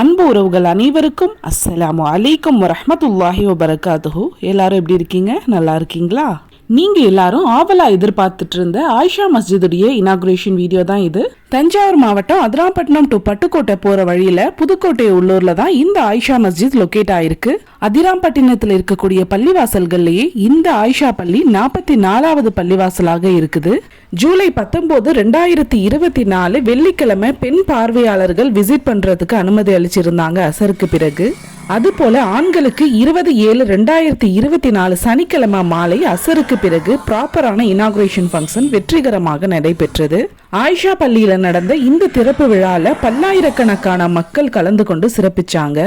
அன்பு உறவுகள் அனைவருக்கும் அஸ்ஸலாமு அலைக்கும் வரஹ்மத்துல்லாஹி வபரகாத்துஹு. எல்லாரும் எப்படி இருக்கீங்க? நல்லா இருக்கீங்களா? நீங்க எல்லாரும் ஆவலா எதிர்பார்த்துட்டு இருந்த ஆயிஷா மஸ்ஜிதுடைய இனாகுரேஷன் வீடியோ தான் இது. தஞ்சாவூர் மாவட்டம் அதிராம்பட்டினம் டு பட்டுக்கோட்டை போற வழியில புதுக்கோட்டை உள்ளூர்ல தான் இந்த ஆயிஷா மஸ்ஜித் லொக்கேட் ஆயிருக்கு. அதிராம்பட்டினத்தில் இருக்கக்கூடிய பள்ளிவாசல்கள்லயே இந்த ஆயிஷா பள்ளி நாற்பத்தி நாலாவது பள்ளிவாசலாக இருக்குது. ஜூலை பத்தொன்பது ரெண்டாயிரத்தி இருபத்தி நாலு வெள்ளிக்கிழமை பெண் பார்வையாளர்கள் விசிட் பண்றதுக்கு அனுமதி அளிச்சிருந்தாங்க அசருக்கு பிறகு. அதுபோல ஆண்களுக்கு இருபது ஏழு ரெண்டாயிரத்தி இருபத்தி நாலு சனிக்கிழமை மாலை அசருக்கு பிறகு ப்ராப்பரான இனாகுரேஷன் ஃபங்க்ஷன் வெற்றிகரமாக நடைபெற்றது. ஆயிஷா பள்ளியில் நடந்த இந்த திறப்பு விழாவில் பல்லாயிரக்கணக்கான மக்கள் கலந்து கொண்டு சிறப்பிச்சாங்க.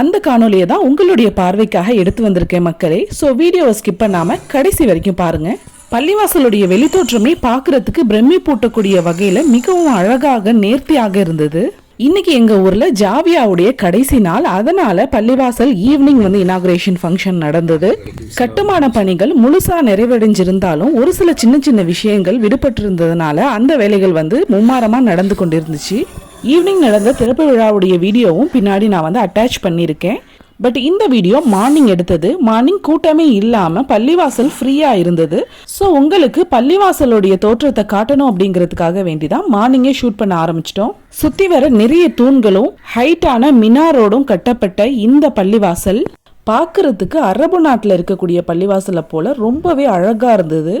அந்த காணொலியை தான் உங்களுடைய பார்வைக்காக எடுத்து வந்திருக்கேன் மக்களே. ஸோ வீடியோவை ஸ்கிப் பண்ணாமல் கடைசி வரைக்கும் பாருங்கள் பள்ளிவாசலுடைய வெளித்தோற்றமே பார்க்குறதுக்கு பிரம்மி பூட்டக்கூடிய வகையில் மிகவும் அழகாக நேர்த்தியாக இருந்தது. இன்னைக்கு எங்க ஊர்ல ஜாவியாவுடைய கடைசி நாள். அதனால பள்ளிவாசல் ஈவினிங் வந்து இனாகுரேஷன் ஃபங்க்ஷன் நடந்தது. கட்டுமான பணிகள் முழுசா நிறைவடைஞ்சிருந்தாலும் ஒரு சில சின்ன சின்ன விஷயங்கள் விடுபட்டு இருந்ததுனால அந்த வேலைகள் வந்து மும்மாரமா நடந்து கொண்டிருந்துச்சு. ஈவினிங் நடந்த திறப்பு விழாவுடைய வீடியோவும் பின்னாடி நான் வந்து அட்டாச் பண்ணியிருக்கேன். பட் இந்த வீடியோ மார்னிங் எடுத்தது. மார்னிங் கூட்டமே இல்லாமல் பள்ளிவாசல் ஃப்ரீயா இருந்தது. ஸோ உங்களுக்கு பள்ளிவாசலுடைய தோற்றத்தை காட்டணும் அப்படிங்கிறதுக்காக வேண்டிதான் மார்னிங்கே ஷூட் பண்ண ஆரம்பிச்சிட்டோம். சுத்தி வர நிறைய தூண்களும் ஹைட்டான மினாரோடும் கட்டப்பட்ட இந்த பள்ளிவாசல் பார்க்கறதுக்கு அரபு நாட்டில் இருக்கக்கூடிய பள்ளிவாசலை போல ரொம்பவே அழகா இருந்தது.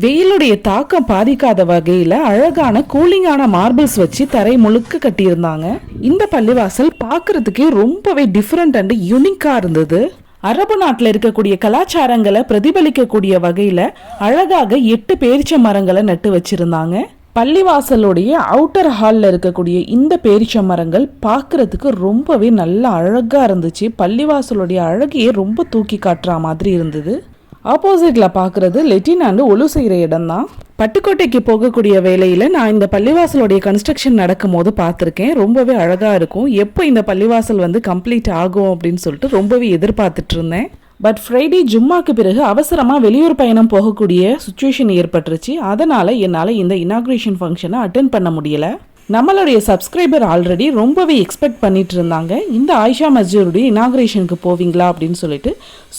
வெயிலுடைய தாக்கம் பாதிக்காத வகையில் அழகான கூலிங்கான மார்பிள்ஸ் வச்சு தரை முழுக்க கட்டியிருந்தாங்க. இந்த பள்ளிவாசல் பார்க்கறதுக்கே ரொம்பவே டிஃப்ரெண்ட் அண்ட் யூனிக்காக இருந்தது. அரபு நாட்டில் இருக்கக்கூடிய கலாச்சாரங்களை பிரதிபலிக்கக்கூடிய வகையில் அழகாக எட்டு பேரிச்ச மரங்களை நட்டு வச்சிருந்தாங்க. பள்ளிவாசலுடைய அவுட்டர் ஹாலில் இருக்கக்கூடிய இந்த பேரிச்ச மரங்கள் பார்க்குறதுக்கு ரொம்பவே நல்லா அழகாக இருந்துச்சு. பள்ளிவாசலுடைய அழகையே ரொம்ப தூக்கி காட்டுற மாதிரி இருந்தது. ஆப்போசிட்டில் பார்க்குறது லெட்டினாண்டு ஒழு செய்கிற இடம் தான் பட்டுக்கோட்டைக்கு போகக்கூடிய வேலையில் நான் இந்த பள்ளிவாசலுடைய கன்ஸ்ட்ரக்ஷன் நடக்கும் போது பார்த்துருக்கேன். ரொம்பவே அழகாக இருக்கும். எப்போ இந்த பள்ளிவாசல் வந்து கம்ப்ளீட் ஆகும் அப்படின்னு சொல்லிட்டு ரொம்பவே எதிர்பார்த்துட்டு இருந்தேன். பட் ஃப்ரைடே ஜும்மாக்கு பிறகு அவசரமாக வெளியூர் பயணம் போகக்கூடிய சுச்சுவேஷன் ஏற்பட்டுருச்சு. அதனால் என்னால் இந்த இனாக்ரேஷன் ஃபங்க்ஷனை அட்டன் பண்ண முடியலை. நம்மளுடைய சப்ஸ்கிரைபர் ஆல்ரெடி ரொம்பவே எக்ஸ்பெக்ட் பண்ணிட்டு இருந்தாங்க. இந்த ஆயிஷா மஸ்ஜிதுடைய இனாக்ரேஷனுக்கு போவீங்களா அப்படின்னு சொல்லிட்டு.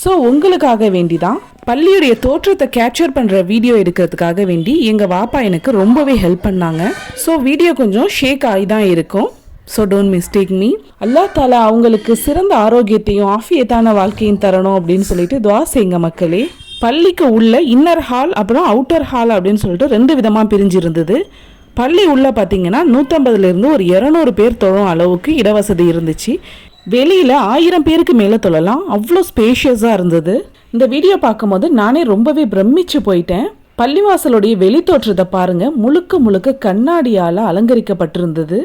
ஸோ உங்களுக்காக வேண்டி தான் பள்ளியுடைய தோற்றத்தை கேப்சர் பண்ணுற வீடியோ எடுக்கிறதுக்காக வேண்டி எங்கள் வாப்பா எனக்கு ரொம்பவே ஹெல்ப் பண்ணாங்க. ஸோ வீடியோ கொஞ்சம் ஷேக் ஆகி தான் இருக்கும். ஸோ டோன்ட் மிஸ்டேக் மீ அல்லா தாலா அவங்களுக்கு சிறந்த ஆரோக்கியத்தையும் ஆஃபியத்தான வாழ்க்கையும் தரணும் அப்படின்னு சொல்லிட்டு துவா செய்யுங்க மக்களே. பள்ளிக்கு உள்ள இன்னர் ஹால் அப்புறம் அவுட்டர் ஹால் அப்படின்னு சொல்லிட்டு ரெண்டு விதமாக பிரிஞ்சிருந்தது. பள்ளி உள்ள பார்த்தீங்கன்னா நூற்றம்பதுலேருந்து ஒரு இரநூறு பேர் தொழும் அளவுக்கு இடவசதி இருந்துச்சு. வெளியில் ஆயிரம் பேருக்கு மேலே தொழலாம். அவ்வளோ ஸ்பேஷியஸாக இருந்தது. இந்த வீடியோ பார்க்கும்போது நானே ரொம்பவே பிரமிச்சு போயிட்டேன். பள்ளிவாசலுடைய வெளித்தோற்றத்தை பாருங்க. முழுக்க முழுக்க கண்ணாடியால் அலங்கரிக்கப்பட்டிருந்தது.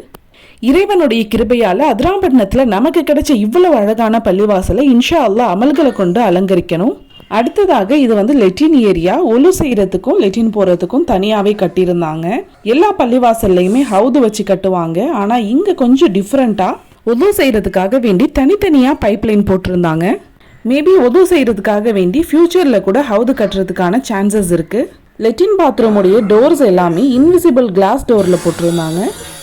இறைவனுடைய கிருபையால் அதிராம்பட்டினத்தில் நமக்கு கிடைச்ச இவ்வளவு அழகான பள்ளிவாசலை இன்ஷா அல்லா அமல்களை கொண்டு அலங்கரிக்கணும். அடுத்ததாக இது வந்து லெட்டின் ஏரியா. ஒலு செய்யறதுக்கும் லெட்டின் போறதுக்கும் தனியாவே கட்டியிருந்தாங்க. எல்லா பள்ளிவாசல்லையுமே ஹவுது வச்சு கட்டுவாங்க. ஆனா இங்க கொஞ்சம் டிஃப்ரெண்டா ஒது செய்யறதுக்காக வேண்டி தனித்தனியா பைப்லைன் போட்டிருந்தாங்க. மேபி உதவு செய்யறதுக்காக வேண்டி ஃபியூச்சர்ல கூட ஹவுது கட்டுறதுக்கான சான்சஸ் இருக்கு. லெட்டின் பாத்ரூமுடைய டோர்ஸ் எல்லாமே இன்விசிபிள் கிளாஸ் டோரில் போட்டிருந்தாங்க.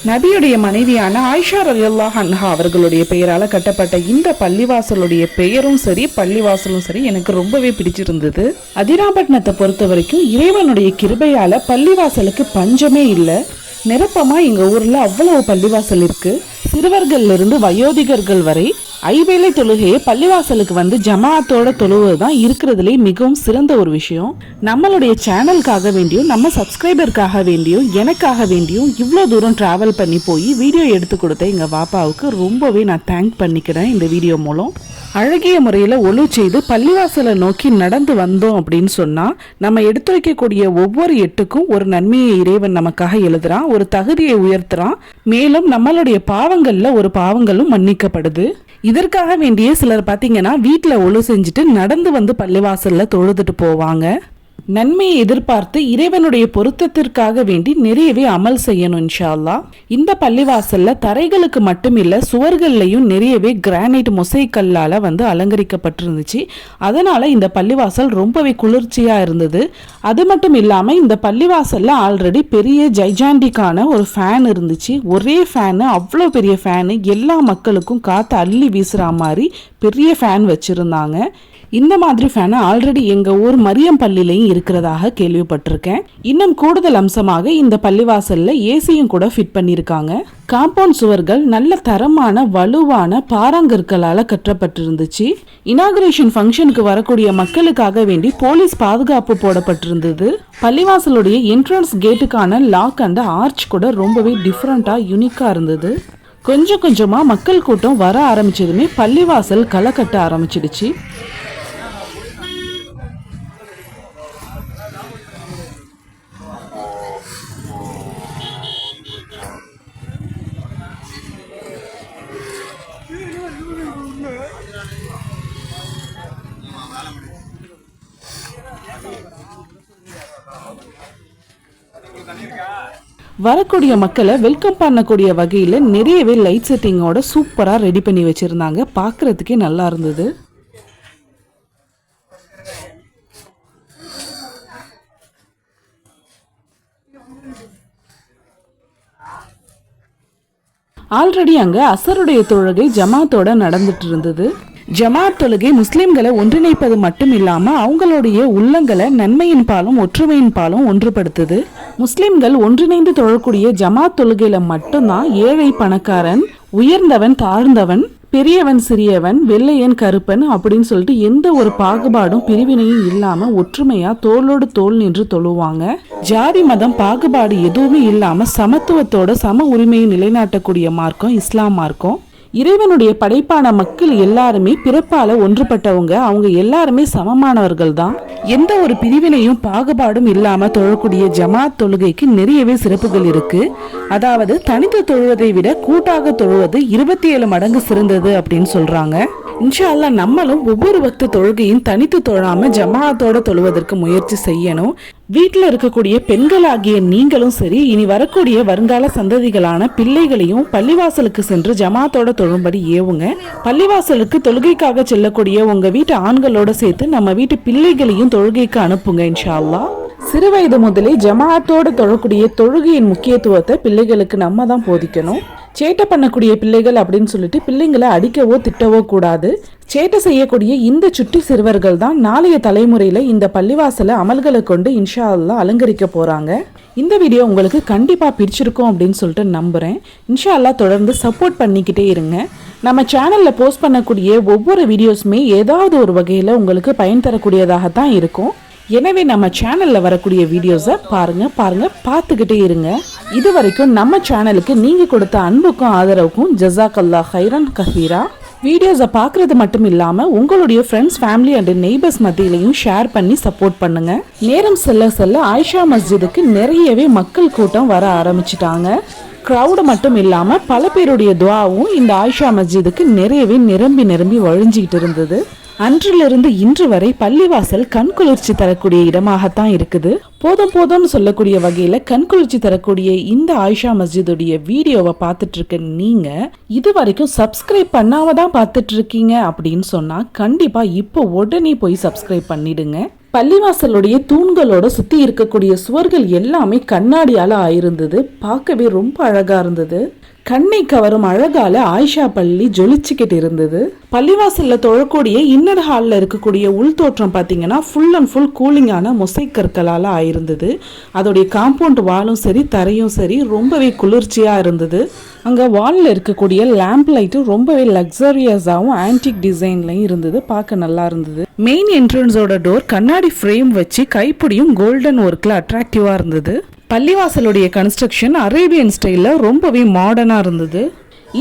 நபியுடைய மனைவியான ஆயிஷா ரலியல்லா ஹன்ஹா அவர்களுடைய பெயரால் கட்டப்பட்ட இந்த பள்ளிவாசலுடைய பெயரும் சரி பள்ளிவாசலும் சரி எனக்கு ரொம்பவே பிடிச்சிருந்தது. அதிராபட்டினத்தை பொறுத்த வரைக்கும் இறைவனுடைய கிருபையால் பள்ளிவாசலுக்கு பஞ்சமே இல்லை. நிரப்பமாக எங்கள் ஊரில் அவ்வளவு பள்ளிவாசல் இருக்குது சிறுவர்கள்லிருந்து வயோதிகர்கள் வரை ஐவேளை தொழுகையை பள்ளிவாசலுக்கு வந்து ஜமாத்தோட தொழுவது தான் இருக்கிறதுலே மிகவும் சிறந்த ஒரு விஷயம். நம்மளுடைய சேனலுக்காக வேண்டியும் நம்ம சப்ஸ்கிரைபருக்காக வேண்டியும் எனக்காக வேண்டியும் இவ்வளோ தூரம் ட்ராவல் பண்ணி போய் வீடியோ எடுத்து கொடுத்த எங்கள் பாப்பாவுக்கு ரொம்பவே நான் தேங்க் பண்ணிக்கிறேன் இந்த வீடியோ மூலம். அழகிய முறையில் ஒழு செய்து பள்ளிவாசலை நோக்கி நடந்து வந்தோம் அப்படின்னு சொன்னால் நம்ம எடுத்து வைக்கக்கூடிய ஒவ்வொரு எட்டுக்கும் ஒரு நன்மையை இறைவன் நமக்காக எழுதுறான் ஒரு தகுதியை உயர்த்துறான். மேலும் நம்மளுடைய பாவங்களில் ஒரு பாவங்களும் மன்னிக்கப்படுது. இதற்காக வேண்டிய சிலர் பார்த்தீங்கன்னா வீட்டில் ஒழு செஞ்சுட்டு நடந்து வந்து பள்ளிவாசலில் தொழுதுட்டு போவாங்க. நன்மையை எதிர்பார்த்து இறைவனுடைய பொருத்தத்திற்காக வேண்டி நிறையவே அமல் செய்யணும் இன்ஷால்லா இந்த பள்ளிவாசல்ல தரைகளுக்கு மட்டும் இல்ல சுவர்கள்லையும் நிறையவே கிரானைட் மொசைக்கல்லால வந்து அலங்கரிக்கப்பட்டிருந்துச்சு. அதனால இந்த பள்ளிவாசல் ரொம்பவே குளிர்ச்சியா இருந்தது. அது மட்டும் இல்லாம இந்த பள்ளிவாசல்ல ஆல்ரெடி பெரிய ஜைஜாண்டிக்கான ஒரு ஃபேன் இருந்துச்சு. ஒரே ஃபேனு அவ்வளோ பெரிய ஃபேனு எல்லா மக்களுக்கும் காற்று அள்ளி வீசுற மாதிரி பெரிய ஃபேன் வச்சிருந்தாங்க. இந்த மாதிரி ஃபேனை ஆல்ரெடி எங்க ஊர் மரியம் பள்ளியிலையும் இருக்கிறதாக கேள்விப்பட்டிருக்கேன். இன்னும் கூடுதல் அம்சமாக இந்த பள்ளிவாசல்ல ஏசியும் கூட ஃபிட் பண்ணியிருக்காங்க. காம்பவுண்ட் சுவர்கள் நல்ல தரமான வலுவான பாறாங்கற்களால கட்டப்பட்டிருந்துச்சு. இனாகிரேஷன் ஃபங்க்ஷனுக்கு வரக்கூடிய மக்களுக்காக வேண்டி போலீஸ் பாதுகாப்பு போடப்பட்டிருந்தது. பள்ளிவாசலுடைய என்ட்ரன்ஸ் கேட்டுக்கான லாக் அண்ட் ஆர்ச் கூட ரொம்பவே டிஃப்ரெண்டா யூனிக்காக இருந்தது. கொஞ்சம் கொஞ்சமா மக்கள் கூட்டம் வர ஆரம்பிச்சதுமே பள்ளிவாசல் களை கட்ட ஆரம்பிச்சிடுச்சு. வரக்கூடிய மக்களை வெல்கம் பண்ணக்கூடிய வகையில் நிறையவே லைட் செட்டிங்கோட சூப்பராக ரெடி பண்ணி வச்சுருந்தாங்க. பார்க்குறதுக்கே நல்லா இருந்தது. ஆல்ரெடி அங்க அசருடைய தொழுகை ஜமாத்தோட நடந்துட்டு இருந்தது. ஜமாத் தொழுகை முஸ்லிம்களை ஒன்றிணைப்பது மட்டும் இல்லாம அவங்களுடைய உள்ளங்களை நன்மையின் பாலும் ஒற்றுமையின் பாலும் ஒன்றுபடுத்துது. முஸ்லிம்கள் ஒன்றிணைந்து தொழக்கூடிய ஜமாத் தொழுகையில மட்டும்தான் ஏழை பணக்காரன் உயர்ந்தவன் தாழ்ந்தவன் பெரியவன் சிறியவன் வெள்ளையன் கருப்பன் அப்படின்னு சொல்லிட்டு எந்த ஒரு பாகுபாடும் பிரிவினையும் இல்லாம ஒற்றுமையா தோளோடு தோல் நின்று தொழுவாங்க. ஜாதி மதம் பாகுபாடு எதுவுமே இல்லாம சமத்துவத்தோட சம உரிமையை நிலைநாட்டக்கூடிய மார்க்கம் இஸ்லாம் மார்க்கம். இறைவனுடைய படைப்பான மக்கள் எல்லாருமே பிறப்பால ஒன்றுபட்டவங்க. அவங்க எல்லாருமே சமமானவர்கள் தான். எந்த ஒரு பிரிவினையும் பாகுபாடும் இல்லாம தொழக்கூடிய ஜமாத் தொழுகைக்கு நிறையவே சிறப்புகள் இருக்கு. அதாவது தனித்து தொழுவதை விட கூட்டாக தொழுவது இருபத்தி ஏழு மடங்கு சிறந்தது அப்படின்னு சொல்றாங்க. இன்ஷால்லா நம்மளும் ஒவ்வொரு பக்த தொழுகையும் தனித்து தொழாம ஜமாத்தோட தொழுவதற்கு முயற்சி செய்யணும். வீட்டில் இருக்கக்கூடிய பெண்களாகிய நீங்களும் சரி இனி வரக்கூடிய வருங்கால சந்ததிகளான பிள்ளைகளையும் பள்ளிவாசலுக்கு சென்று ஜமாத்தோட தொழும்படி ஏவுங்க. பள்ளிவாசலுக்கு தொழுகைக்காக செல்லக்கூடிய உங்க வீட்டு ஆண்களோட சேர்த்து நம்ம வீட்டு பிள்ளைகளையும் தொழுகைக்கு அனுப்புங்க இன்ஷா அல்லா சிறு வயது முதலே ஜமாத்தோடு தொழக்கூடிய தொழுகையின் முக்கியத்துவத்தை பிள்ளைகளுக்கு நம்ம தான் போதிக்கணும். சேட்டை பண்ணக்கூடிய பிள்ளைகள் அப்படின்னு சொல்லிட்டு பிள்ளைங்களை அடிக்கவோ திட்டவோ கூடாது. சேட்டை செய்யக்கூடிய இந்த சுட்டி சிறுவர்கள் தான் நாளைய தலைமுறையில் இந்த பள்ளிவாசலை அமல்களை கொண்டு இன்ஷா அல்லா அலங்கரிக்க போகிறாங்க இந்த வீடியோ உங்களுக்கு கண்டிப்பாக பிடிச்சிருக்கும் அப்படின்னு சொல்லிட்டு நம்புகிறேன் இன்ஷா அல்லா தொடர்ந்து சப்போர்ட் பண்ணிக்கிட்டே இருங்க. நம்ம சேனலில் போஸ்ட் பண்ணக்கூடிய ஒவ்வொரு வீடியோஸுமே ஏதாவது ஒரு வகையில் உங்களுக்கு பயன் தரக்கூடியதாக தான் இருக்கும். எனவே நம்ம சேனலில் வரக்கூடிய வீடியோஸை பாருங்கள் பாருங்கள் பார்த்துக்கிட்டே இருங்க. இது வரைக்கும் நம்ம சேனலுக்கு நீங்கள் கொடுத்த அன்புக்கும் ஆதரவுக்கும் ஜசாக்கல்லா ஹைரன் கஹீரா. வீடியோஸை பார்க்குறது மட்டும் இல்லாமல் உங்களுடைய ஃப்ரெண்ட்ஸ் ஃபேமிலி அண்ட் நெய்பர்ஸ் மத்தியிலையும் ஷேர் பண்ணி சப்போர்ட் பண்ணுங்க. நேரம் செல்ல செல்ல ஆயிஷா மஸ்ஜிதுக்கு நிறையவே மக்கள் கூட்டம் வர ஆரம்பிச்சிட்டாங்க. க்ரௌடு மட்டும் இல்லாமல் பல பேருடைய துவாவும் இந்த ஆயிஷா மஸ்ஜிதுக்கு நிறையவே நிரம்பி நிரம்பி வழிஞ்சிக்கிட்டு இருந்தது. அன்றிலிருந்து இன்று வரை பள்ளிவாசல் கண்குளிர்ச்சி தரக்கூடிய இடமாகத்தான் இருக்குது. போதும் போதும்னு சொல்லக்கூடிய வகையில கண்குளிர்ச்சி தரக்கூடிய இந்த ஆயிஷா மஸ்ஜிதுடைய வீடியோவை பார்த்துட்டு இருக்க நீங்க இது வரைக்கும் சப்ஸ்கிரைப் பண்ணாம தான் பார்த்துட்டு இருக்கீங்க அப்படின்னு சொன்னா கண்டிப்பா இப்போ உடனே போய் சப்ஸ்கிரைப் பண்ணிடுங்க. பள்ளிவாசலுடைய தூண்களோட சுத்தி இருக்கக்கூடிய சுவர்கள் எல்லாமே கண்ணாடியால ஆயிருந்தது. பார்க்கவே ரொம்ப அழகா இருந்தது. கண்ணை கவரும் அழகால ஆயிஷா பள்ளி ஜொலிச்சுக்கிட்டு இருந்தது. பள்ளிவாசல்ல தொழக்கூடிய இன்னர் ஹாலில் இருக்கக்கூடிய உள்தோற்றம் பார்த்தீங்கன்னா ஃபுல் அண்ட் ஃபுல் கூலிங்கான மொசை கற்களால் ஆயிருந்தது. அதோடைய காம்பவுண்ட் வாலும் சரி தரையும் சரி ரொம்பவே குளிர்ச்சியாக இருந்தது. அங்கே வாலில் இருக்கக்கூடிய லேம்ப் லைட்டும் ரொம்பவே லக்ஸரியஸாகவும் ஆன்டிக் டிசைன்லையும் இருந்தது. பார்க்க நல்லா இருந்தது. மெயின் என்ட்ரன்ஸோட டோர் கண்ணாடி ஃப்ரேம் வச்சு கைப்பிடியும் கோல்டன் ஒர்க்கில் அட்ராக்டிவாக இருந்தது. பள்ளிவாசலுடைய கன்ஸ்ட்ரக்ஷன் அரேபியன் ஸ்டைலில் ரொம்பவே மாடர்னாக இருந்தது.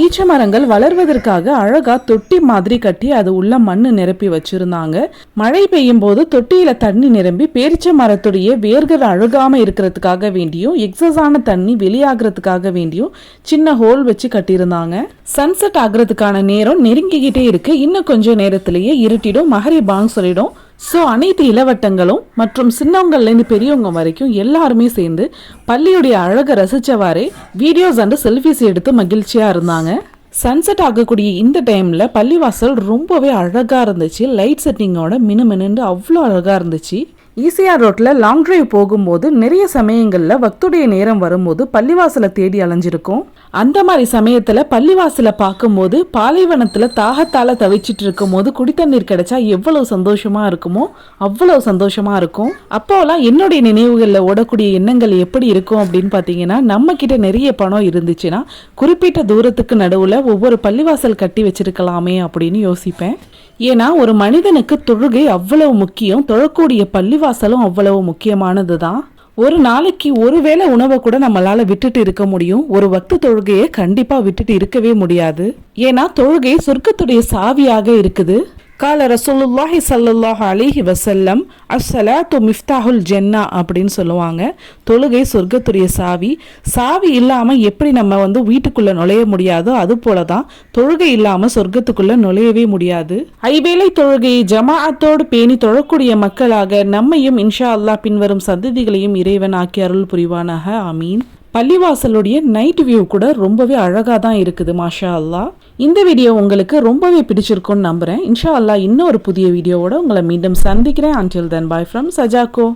ஈச்ச மரங்கள் வளர்வதற்காக அழகாக தொட்டி மாதிரி கட்டி அது உள்ள மண் நிரப்பி வச்சுருந்தாங்க. மழை பெய்யும் போது தொட்டியில் தண்ணி நிரம்பி பேரிச்ச மரத்துடைய வேர்கள் அழுகாமல் இருக்கிறதுக்காக வேண்டியும் எக்ஸஸான தண்ணி வெளியாகிறதுக்காக வேண்டியும் சின்ன ஹோல் வச்சு கட்டியிருந்தாங்க. சன்செட் ஆகுறதுக்கான நேரம் நெருங்கிக்கிட்டே இருக்கு. இன்னும் கொஞ்சம் நேரத்திலேயே இருட்டிடும் மகரி பாங் சொல்லிடும். ஸோ அனைத்து இளவட்டங்களும் மற்றும் சின்னவங்கள்லேருந்து பெரியவங்க வரைக்கும் எல்லாருமே சேர்ந்து பள்ளியுடைய அழகை ரசித்தவாறே வீடியோஸ் அண்டு செல்ஃபிஸ் எடுத்து மகிழ்ச்சியாக இருந்தாங்க. சன்செட் ஆகக்கூடிய இந்த டைமில் பள்ளிவாசல் ரொம்பவே அழகாக இருந்துச்சு. லைட் செட்டிங்கோட மினுமினுண்டு அவ்வளோ அழகாக இருந்துச்சு. ஈசிஆர் ரோட்டில் லாங் டிரைவ் போகும்போது நிறைய சமயங்களில் வக்துடைய நேரம் வரும்போது பள்ளிவாசலை தேடி அலைஞ்சிருக்கும். அந்த மாதிரி சமயத்தில் பள்ளிவாசலை பார்க்கும்போது பாலைவனத்தில் தாகத்தால் தவிச்சிட்டு இருக்கும்போது குடித்தண்ணீர் கிடைச்சா எவ்வளோ சந்தோஷமாக இருக்குமோ அவ்வளோ சந்தோஷமாக இருக்கும். அப்போலாம் என்னுடைய நினைவுகளில் ஓடக்கூடிய எண்ணங்கள் எப்படி இருக்கும் அப்படின்னு பார்த்தீங்கன்னா நம்மக்கிட்ட நிறைய பணம் இருந்துச்சுன்னா குறிப்பிட்ட தூரத்துக்கு நடுவில் ஒவ்வொரு பள்ளிவாசல் கட்டி வச்சிருக்கலாமே அப்படின்னு யோசிப்பேன். ஏன்னா ஒரு மனிதனுக்கு தொழுகை அவ்வளவு முக்கியம் தொழக்கூடிய பள்ளிவாசலும் அவ்வளவு முக்கியமானது தான் ஒரு நாளைக்கு ஒரு வேளை உணவை கூட நம்மளால விட்டுட்டு இருக்க முடியும். ஒரு வக்து தொழுகையை கண்டிப்பா விட்டுட்டு இருக்கவே முடியாது. ஏன்னா தொழுகை சொர்க்கத்துடைய சாவியாக இருக்குது. கால ரசூலுல்லாஹி ஹி வசல்லம் வஸல்லம் து மிஃப்தாஹுல் ஜென்னா அப்படின்னு சொல்லுவாங்க. தொழுகை சொர்க்கத்துடைய சாவி. சாவி இல்லாமல் எப்படி நம்ம வந்து வீட்டுக்குள்ளே நுழைய முடியாதோ அது போல தான் தொழுகை இல்லாமல் சொர்க்கத்துக்குள்ளே நுழையவே முடியாது. ஐவேளை தொழுகையை ஜமாஅத்தோடு பேணி தொழக்கூடிய மக்களாக நம்மையும் இன்ஷா அல்லாஹ் பின்வரும் சந்ததிகளையும் இறைவன் ஆக்கி அருள் புரிவானாக. ஆமீன். பள்ளிவாசலுடைய நைட் வியூ கூட ரொம்பவே அழகாக தான் இருக்குது மாஷா அல்லாஹ். இந்த வீடியோ உங்களுக்கு ரொம்பவே பிடிச்சிருக்கும்னு நம்புகிறேன் இன்ஷா அல்லாஹ் இன்னொரு புதிய வீடியோவோட உங்களை மீண்டும் சந்திக்கிறேன். Until then bye from சஜாக்கோ